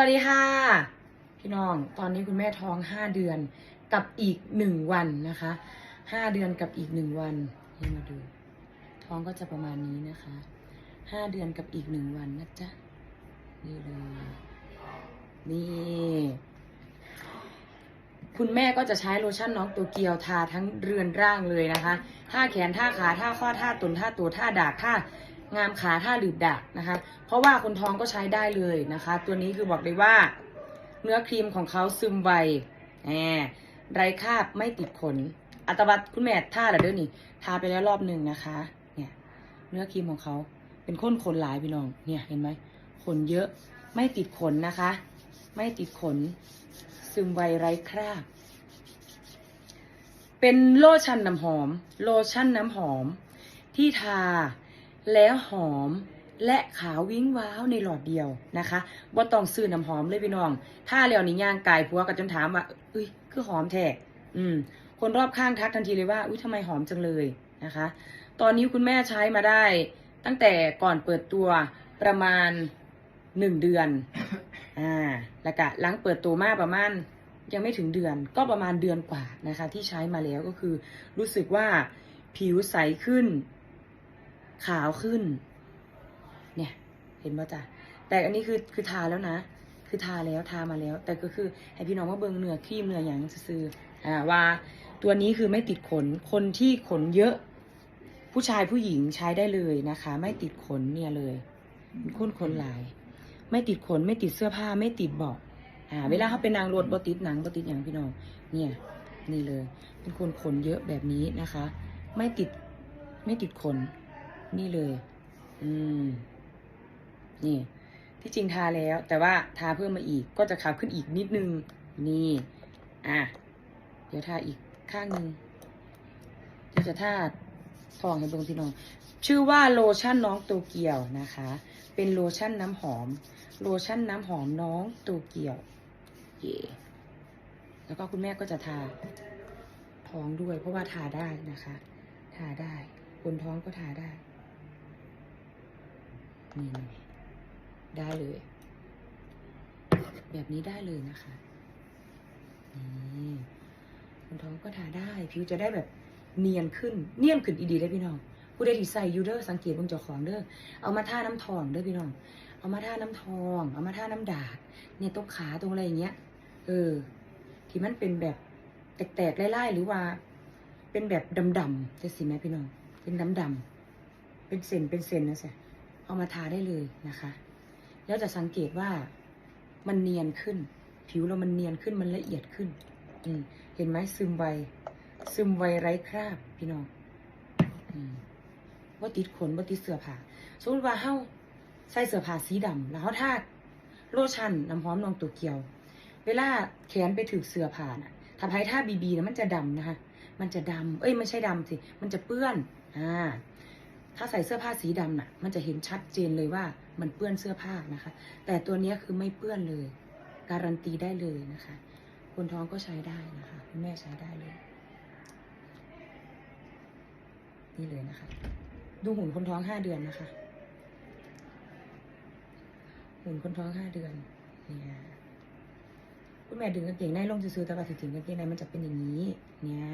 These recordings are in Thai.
วัสดีค่ะ พี่น้องตอนนี้คุณแม่ท้องห้าเดือนกับอีกหนึ่งวันนะคะห้าเดือนกับอีกหนึ่งวันนี่มาดู ท้องก็จะประมาณนี้นะคะห้าเดือนกับอีกหนึ่งวันนะจ๊ะนี่เลยนี่คุณแม่ก็จะใช้โลชั่นน้องตัวเกียวทาทั้งเรือนร่างเลยนะคะท่าแขนท่าขาท่าข้อท่าตุนท่าตัวท่าดากท่า งามขาท่าหลืบดากนะคะ เพราะว่าคนท้องก็ใช้ได้เลยนะคะ ตัวนี้คือบอกเลยว่า เนื้อครีมของเขาซึมไวแหมไร้คราบไม่ติดขน อัตวัตคุณแม่ท่าเหรอเด้อนี่ทาไปแล้วรอบหนึ่งนะคะ เนี่ย เนื้อครีมของเขาเป็นข้นขนหลายพี่น้อง เนี่ยเห็นไหมขนเยอะไม่ติดขนนะคะ ไม่ติดขน ซึมไวไร้คราบ เป็นโลชั่นน้ำหอม โลชั่นน้ำหอมที่ทา แล้วหอมและขาววิ้งว้าวในหลอดเดียวนะคะว่าต้องซื้อน้ำหอมเลยพี่น้อง ถ้าแล้วนี่ย่างกายผัวก็จนถามว่าเอ้ยคือหอมแท้อืม คนรอบข้างทักทันทีเลยว่าอุ้ยทำไมหอมจังเลยนะคะ ตอนนี้คุณแม่ใช้มาได้ ตั้งแต่ก่อนเปิดตัวประมาณหนึ่งเดือนอ่าแล้วก็หลังเปิดตัวมาประมาณยังไม่ถึงเดือนก็ประมาณเดือนกว่านะคะ ที่ใช้มาแล้วก็คือรู้สึกว่าผิวใสขึ้น ขาวขึ้น เนี่ย เห็นป่ะจ๊ะแต่อันนี้คือคือทาแล้วนะ คือทาแล้วทามาแล้ว แต่ก็คือให้พี่น้องว่าเบิงเหนือครีมเหนืออย่างซื้ออ่าว่าตัวนี้คือไม่ติดขนคนที่ขนเยอะ ผู้ชายผู้หญิงใช้ได้เลยนะคะ ไม่ติดขนเนี่ยเลยข้นขนหลาย ไม่ติดขนไม่ติดเสื้อผ้าไม่ติดเบาะอ่า เวลาเขาเป็นนางรถบติดหนังบติดอย่างพี่น้อง เนี่ย นี่เลย เป็นคนขนเยอะแบบนี้นะคะ ไม่ติดไม่ติดขน นี่เลย อืม นี่ ที่จริงทาแล้ว แต่ว่าทาเพิ่มมาอีก ก็จะขาวขึ้นอีกนิดนึง นี่ อะ เดี๋ยวทาอีกข้างหนึ่งเดี๋ยวจะทาทองให้เบิ่งพี่น้อง ชื่อว่าโลชั่นน้องโตเกียวนะคะ เป็นโลชั่นน้ำหอม โลชั่นน้ำหอมน้องโตเกียวเย่แล้วก็คุณแม่ก็จะทาท้องด้วย เพราะว่าทาได้นะคะ ทาได้คนท้องก็ทาได้ นี่ได้เลย แบบนี้ได้เลยนะคะนี่คนท้องก็ทาได้ ผิวจะได้แบบเนียนขึ้น เนียนขึ้นอีดีได้พี่น้องผู้ใดที่ใส่ยูเดอร์สังเกตเบนเจ้าของเด้อเอามาท่าน้ำทองเด้อพี่น้อง เอามาท่าน้ำทอง เอามาท่าน้ำดาดเนี่ยตรงขาตรงอะไรอย่างเงี้ย เออ ที่มันเป็นแบบแตกๆไล่ๆหรือว่า เป็นแบบดำๆจะสิแม่พี่น้อง เป็นดำๆเป็นเส้นเป็นเส้นนะสิ เอามาทาได้เลยนะคะ แล้วจะสังเกตว่ามันเนียนขึ้น ผิวเรามันเนียนขึ้นมันละเอียดขึ้นเห็นไหมซึมไวซึมไวไร้คราบพี่น้องว่าติดขนว่าติดเสื้อผ้าสมมติว่าเฮาใส่เสื้อผ้าสีดำแล้วเฮาทาโลชั่นน้ำหอมนองตัวเกียว เวลาแขนไปถึกเสื้อผ้าน่ะถ้าไพ่ท่าบีบีนะมันจะดำนะคะ มันจะดำเอ้ยไม่ใช่ดำสิ มันจะเปื้อน อ่า ถ้าใส่เสื้อผ้าสีดำน่ะ มันจะเห็นชัดเจนเลยว่ามันเปื้อนเสื้อผ้านะคะ แต่ตัวนี้คือไม่เปื้อนเลย การันตีได้เลยนะคะ คนท้องก็ใช้ได้นะคะคุณแม่ใช้ได้เลย นี่เลยนะคะ ดูหุ่นคนท้องห้าเดือนนะคะ หุ่นคนท้องห้าเดือนเนี่ยคุณแม่ดึงกางเกงในลงซื้อๆแต่ว่าถึงถึงกางเกงในมันจะเป็นอย่างนี้ เนี่ย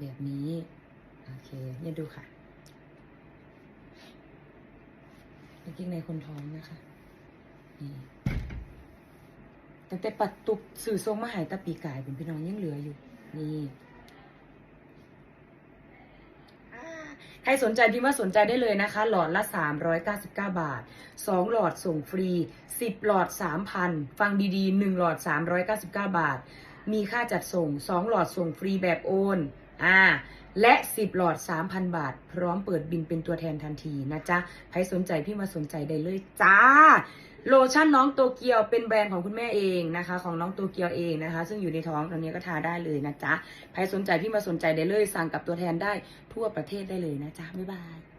แบบนี้ โอเคเนี่ยดูค่ะกางเกงในคนท้องนะคะนี่ตั้งแต่ปัดตุกสื่อทรงมาหายตะปีกายเป็นพี่น้องยังเหลืออยู่ นี่ใครสนใจพิมพ์ว่าสนใจได้เลยนะคะ หลอดละ 399 บาท 2 หลอดส่งฟรี 10 หลอด 3,000 ฟังดีๆ 1 หลอด 399 บาท มีค่าจัดส่ง 2 หลอดส่งฟรีแบบโอน อ่า และ 10 หลอด 3,000 บาท พร้อมเปิดบินเป็นตัวแทนทันทีนะจ๊ะ ใครสนใจพี่มาสนใจได้เลยจ้า โลชั่นน้องโตเกียวเป็นแบรนด์ของคุณแม่เองนะคะ ของน้องโตเกียวเองนะคะ ซึ่งอยู่ในท้องตอนนี้ก็ทาได้เลยนะจ๊ะ ใครสนใจพี่มาสนใจได้เลย สั่งกับตัวแทนได้ทั่วประเทศได้เลยนะจ๊ะ บ๊ายบาย